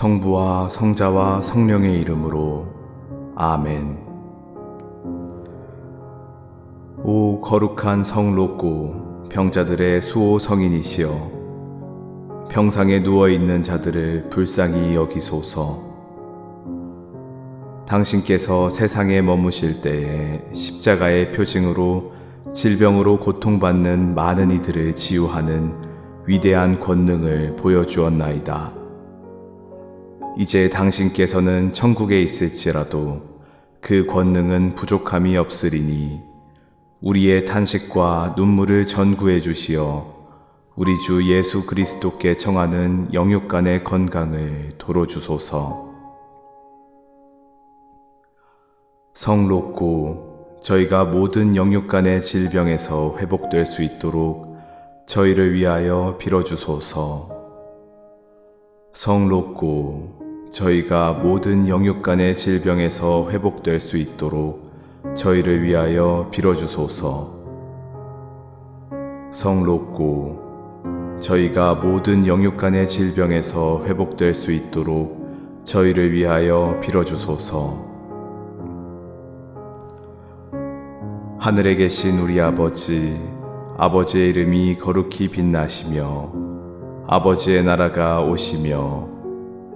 성부와 성자와 성령의 이름으로 아멘. 오 거룩한 성롭고 병자들의 수호 성인이시여 평상에 누워 있는 자들을 불쌍히 여기소서. 당신께서 세상에 머무실 때에 십자가의 표징으로 질병으로 고통받는 많은 이들을 치유하는 위대한 권능을 보여주었나이다. 이제 당신께서는 천국에 있을지라도 그 권능은 부족함이 없으리니 우리의 탄식과 눈물을 전구해 주시어 우리 주 예수 그리스도께 청하는 영육간의 건강을 도로 주소서. 성롭고 저희가 모든 영육간의 질병에서 회복될 수 있도록 저희를 위하여 빌어주소서. 성롭고 저희가 모든 영육 간의 질병에서 회복될 수 있도록 저희를 위하여 빌어주소서. 성롭고 저희가 모든 영육 간의 질병에서 회복될 수 있도록 저희를 위하여 빌어주소서. 하늘에 계신 우리 아버지, 아버지의 이름이 거룩히 빛나시며, 아버지의 나라가 오시며,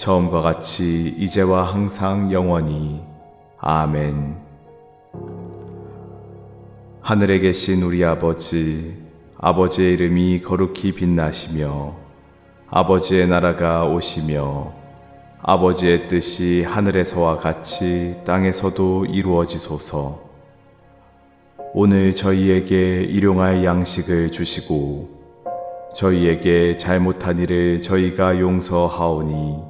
처음과 같이 이제와 항상 영원히 아멘. 하늘에 계신 우리 아버지, 아버지의 이름이 거룩히 빛나시며 아버지의 나라가 오시며 아버지의 뜻이 하늘에서와 같이 땅에서도 이루어지소서. 오늘 저희에게 일용할 양식을 주시고 저희에게 잘못한 일을 저희가 용서하오니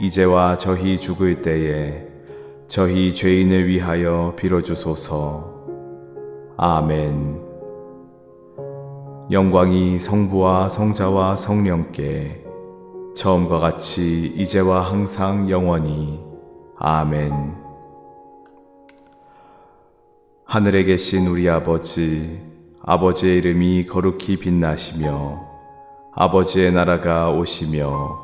이제와 저희 죽을 때에 저희 죄인을 위하여 빌어주소서. 아멘. 영광이 성부와 성자와 성령께 처음과 같이 이제와 항상 영원히 아멘. 하늘에 계신 우리 아버지, 아버지의 이름이 거룩히 빛나시며, 아버지의 나라가 오시며,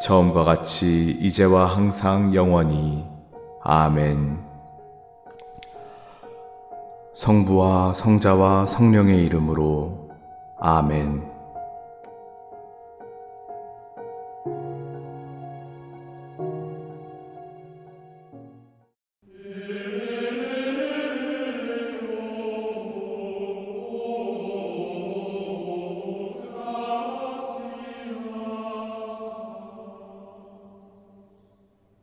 처음과 같이 이제와 항상 영원히 아멘. 성부와 성자와 성령의 이름으로 아멘.